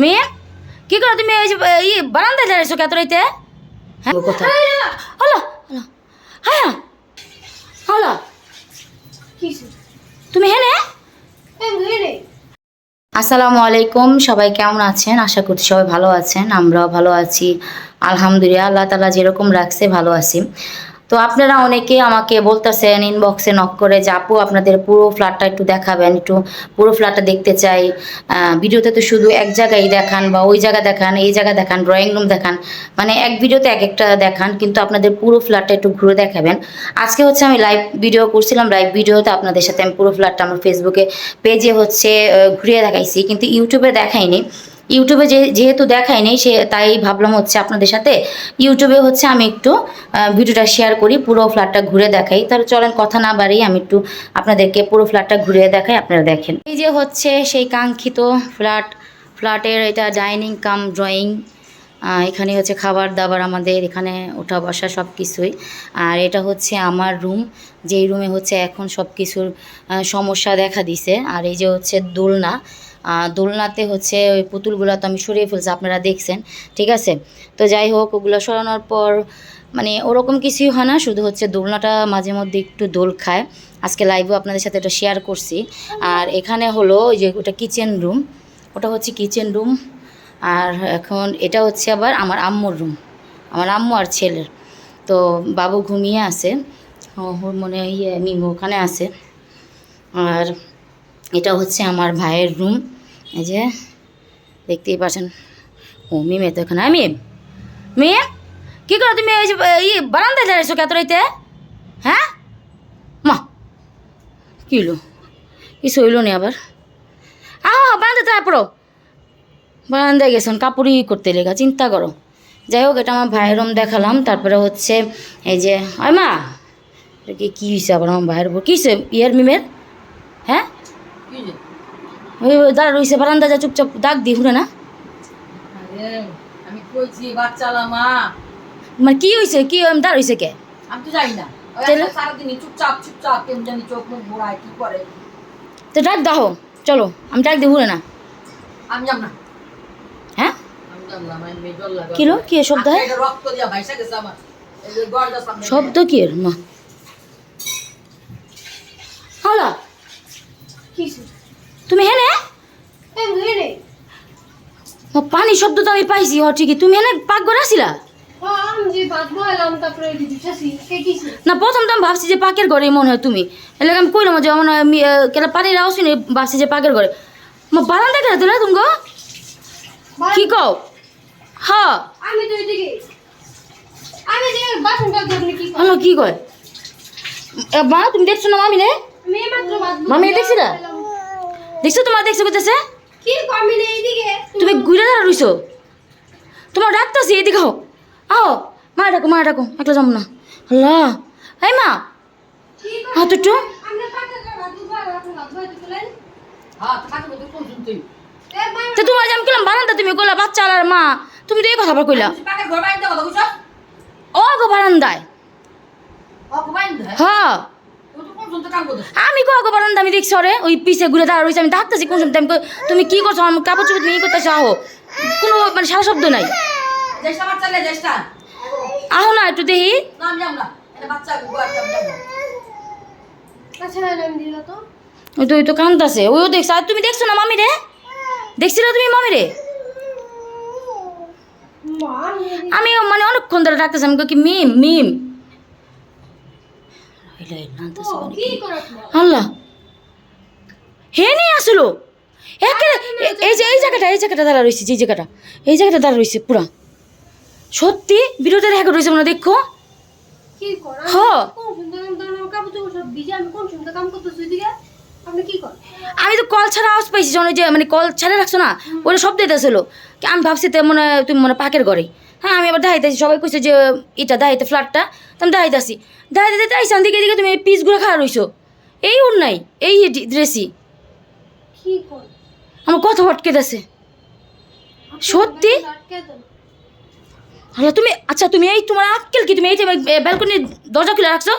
মেয়ে? কি করো তুমি? ওই যে ই বারান্দায় দাঁড়াইছো কত রাইতে? হ্যাঁ? হলো হলো হ্যাঁ হলো তুমি হেনে আসসালামু আলাইকুম সবাই কেমন আছেন? আশা করছি সবাই ভালো আছেন আমরাও ভালো আছি। আলহামদুলিল্লাহ আল্লাহ তালা যেরকম রাখছে ভালো আছি। তো আপনারা অনেকে আমাকে বলতেছেন ইনবক্সে নক করে যে, আপু, আপনাদের পুরো ফ্ল্যাটটা একটু দেখাবেন, একটু পুরো ফ্ল্যাটটা দেখতে চাই। ভিডিওতে তো শুধু এক জায়গায় দেখান বা ওই জায়গা দেখান, এই জায়গা দেখান ড্রয়িং রুম দেখান মানে এক ভিডিওতে এক একটা দেখান, কিন্তু আপনাদের পুরো ফ্ল্যাটটা একটু ঘুরে দেখাবেন। আজকে হচ্ছে আমি লাইভ ভিডিও করছিলাম লাইভ ভিডিওতে আপনাদের সাথে আমি পুরো ফ্ল্যাটটা আমার ফেসবুকে পেজে হচ্ছে ঘুরিয়ে দেখাইছি, কিন্তু ইউটিউবে দেখাইনি। ইউটিউবে যে, যেহেতু দেখায়নি সে, তাই ভাবলাম হচ্ছে আপনাদের সাথে। ইউটিউবে হচ্ছে আমি একটু ভিডিওটা শেয়ার করি, পুরো ফ্ল্যাটটা ঘুরে দেখাই। তাহলে চলেন, কথা না বাড়িয়ে আমি একটু আপনাদেরকে পুরো ফ্ল্যাটটা ঘুরে দেখাই, আপনারা দেখেন। এই যে হচ্ছে সেই কাঙ্ক্ষিত ফ্ল্যাট ফ্ল্যাটের এটা ডাইনিং কাম ড্রয়িং এখানে হচ্ছে খাবার দাবার আমাদের, এখানে ওঠা বসা সব কিছুই আর এটা হচ্ছে আমার রুম যেই রুমে হচ্ছে এখন সব কিছুর সমস্যা দেখা দিছে। আর এই যে হচ্ছে দোলনা দোলনাতে হচ্ছে ওই পুতুলগুলো তো আমি সরিয়ে ফেলছি, আপনারা দেখছেন, ঠিক আছে? তো যাই হোক, ওগুলো সরানোর পর মানে ওরকম কিছুই হয় না, শুধু হচ্ছে দোলনাটা মাঝে মধ্যে একটু দোল খায়। আজকে লাইভও আপনাদের সাথে এটা শেয়ার করছি। আর এখানে হলো ওই যে ওটা কিচেন রুম ওটা হচ্ছে কিচেন রুম আর এখন এটা হচ্ছে আবার আমার আম্মুর রুম আমার আম্মু আর ছেলের। তো বাবু ঘুমিয়ে আছে মনে হয় ইয়ে মিমু ওখানে আছে। আর এটা হচ্ছে আমার ভাইয়ের রুম এই যে, দেখতেই পাচ্ছেন। ও মিমে তো এখানে। আমি মেয়ে। কী করো তুমি? ওই ই বারান্দায় দাঁড়াইছো কত রাইতে? হ্যাঁ? মা, কী হলো কিছু হইল নি আবার? আহ বারান্দাতে পড়ো। বারান্দায় গেছেন কাপড়ই করতে লেগা, চিন্তা করো। যাই হোক, এটা আমার ভাইয়ের রুম দেখালাম। তারপরে হচ্ছে, এই যে ওই মা। কি কী হয়েছে আবার আমার ভাইয়ের উপর? কী হয়েছে ইয়ার মিমের? হ্যাঁ? ওই দাঁড়া বারান্দা যা চুপচাপ ডাক দি ঘুরে না? আমি কইছি বাচ্চালা মা। মানে কি হয়েছে কি দাঁড় কে? আমি তো জানি না। ওই তাহলে? একটা সারাদিনই চুপচাপ চুপচাপ কেমন জানি চোখ মুখ ঘোরায় কি করে? তো ডাক দাও চলো আমি ডাক দি ঘুরে না। আমি যাব না। হ্যাঁ? কি শব্দ হয় শব্দ কি মা হলো তুমি হেনে ও, পানি শব্দ তো আমি পাইছি হ ঠিকই। তুমি এনে পাক করে আসিলা না প্রথম তো আমি ভাবছি যে পাকের ঘরে মনে হয় তুমি। এলে আমি কইলাম যে মনে হয় কেলা পানির আওয়াজ শুনে ভাবছি যে পাকের ঘরে। মা বারান্দা কেন তোলা তুমি? কি কও? হ্যাঁ আমি তো এদিকে আমি যে বাসন কাজ আপনি কি কয়? মা তুমি দেখছ না মামি রে মামি দেখছি না দেখছ তোমার দেখছ কোথাছে কি কমি নেই এদিকে তুমি ঘুরে দাঁড়া রইছো। তোমার ডাকতেছি এদিকে হও। আও মা ডাকো মা ডাকো একলা যাব না। আল্লাহ। এই মা। কি হাত একটু হ্যাঁ তো তো তোমার আমি কইলাম বারান্দা তুমি কইলা বাচ্চা আর মা। তুমি তো এই কথা আবার কইলা ও গো বারান্দায়? হ্যাঁ। আমি কো গো বারান্দা আমি দেখছি রে ওই পিছে ঘুরে দাঁড়া রয়েছে আমি ডাকতেছি কোন সময় আমি তুমি কি করছ? আমার কাপড় চোপড় তুমি ই করতেছো? আহো। কোনো মানে সারা শব্দ নাই। আহো না একটু দেখি। ওই তো ওই তো কান্দাছে ওইও দেখছ। আর তুমি দেখছ না মামি রে? দেখছিল তুমি মামি রে? আমি মানে অনেকক্ষণ ধরে ডাকতেছি আমি কই কি মিম মিম? আল্লাহ! হে নিয়ে আসলো? এই যে এই জায়গাটা এই জায়গাটা দাঁড়া রয়েছে যে জায়গাটা। এই জায়গাটা দাঁড়া রয়েছে পুরা। সত্যি? বিরোধের দেখা রয়েছে মনে দেখো। সব আমি তো কল ছাড়া আওয়াজ পাইছি যে মানে কল ছাড়া রাখছো না ওটা শব্দ দিতেছিল। আমি ভাবছি তো মনে হয় তুমি মনে পাকের ঘরে। হ্যাঁ আমি আবার দাঁড়াইতেছি। সবাই কইছে যে এটা দাঁড়াইতে ফ্ল্যাটটা তো আমি দাঁড়াইতেছি। দাঁড়াইতে দাঁড়াইতে আইসান দিকে দিকে তুমি এই পিসগুলো খাওয়া রইছো। এই উর নাই এই ড্রেসই কি আমার কথা ভটকে দেছে সত্যি? আটকে তুমি আচ্ছা তুমি এই তোমার আক্কেল কি? তুমি এই ব্যালকনির দরজা খুলে রাখছো?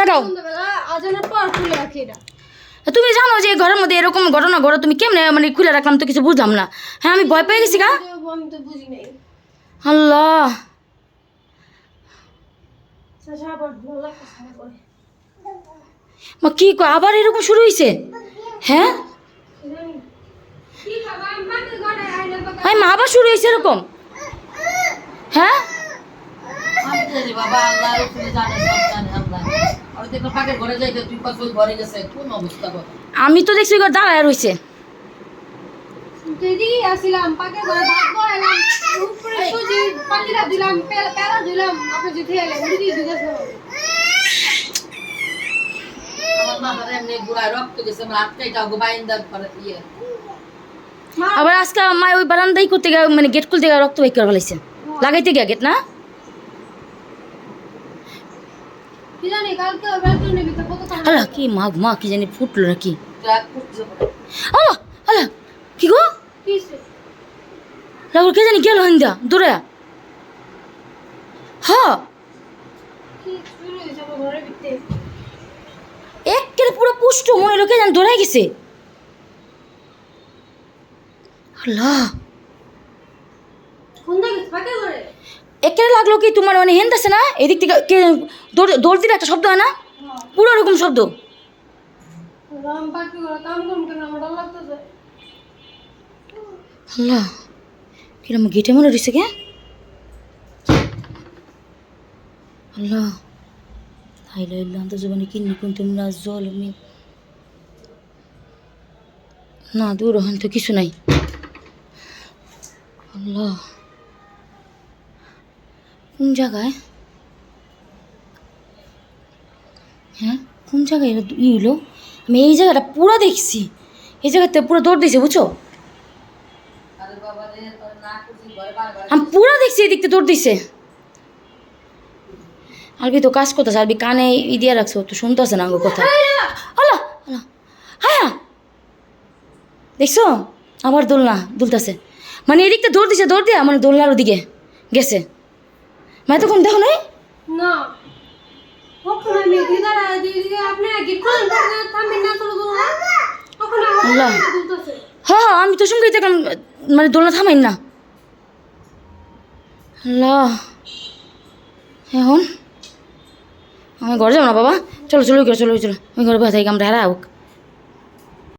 লাগাও। আজানের পর খুলে রাখি তুমি জানো যে ঘরের মধ্যে এরকম ঘটনা ঘটে, তুমি কেমনে মানে খুলে রাখলাম, তো কিছু বুঝলাম না। হ্যাঁ আমি ভয় পেয়ে গেছি গা। আল্লাহ। মা, কি আবার এরকম শুরু হয়েছে হ্যাঁ? হ্যাঁ মা, আবার শুরু হয়েছে এরকম? হ্যাঁ? বাবা আল্লাহ। আমি তো দেখছি দাঁড়ায় রয়েছে আবার আজকে মা ওই বারান্দাই করতে গিয়ে মানে গেট খুলতে গিয়ে রক্ত বাইক করে ফেলাইছে। লাগাইতে গিয়ে গেট না কি জানি, কালকে ওর ব্যালকনির ভিতর কত কামড়। আল্লাহ কি মা মা কি জানি ফুটলো নাকি? আল্লাহ আল্লাহ কি গো? রাহুল কে জানি গেল হিন্দা দূরে। হ। পুরো পুষ্ট মনে লোকে জানি দৌড়াই গেছে। আল্লাহ। কোন দিকে? একেবারে লাগল কি তোমার মানে হেন্দ আছে না? এদিক থেকে কে দৌড় দিলে একটা শব্দ হয় না। পুরো এরকম শব্দ। আল্লাহ, কিরম গেটে মনে রয়েছে কে? আল্লাহ হাইলা ইল্লা আনতা জবানি লা জালিমিন না, দূর ওখান তো কিছু নাই। আল্লাহ। কোন জায়গায়? হ্যাঁ? কোন জায়গায় এটা ই হলো আমি এই জায়গাটা পুরো দেখছি। এই জায়গাতে পুরো দৌড় দিয়েছে বুঝছ? আমি পুরো দেখছি এদিক থেকে দৌড় দিছে আলবি তো কাজ করতেছে আলবি কানে ই দিয়ে রাখছো তো শুনতেছে না আমার কথা। আল্লাহ! আল্লাহ হ্যাঁ দেখছ? আবার দোলনা দুলতেছে। মানে এদিকটা দৌড় দিছে দৌড় দিয়া মানে দোলনার ওদিকে গেছে। মানে তখন দেখো নাই? না। আমি আল্লাহ। হ্যাঁ হ্যাঁ আমি তো সঙ্গেই দেখলাম মানে দোলনা থামাইন না। আল্লাহ। এখন? আমি ঘরে যাব না বাবা। চলো চলো চলো চলো ওই ঘরে বাথাই আমরা হারা হোক।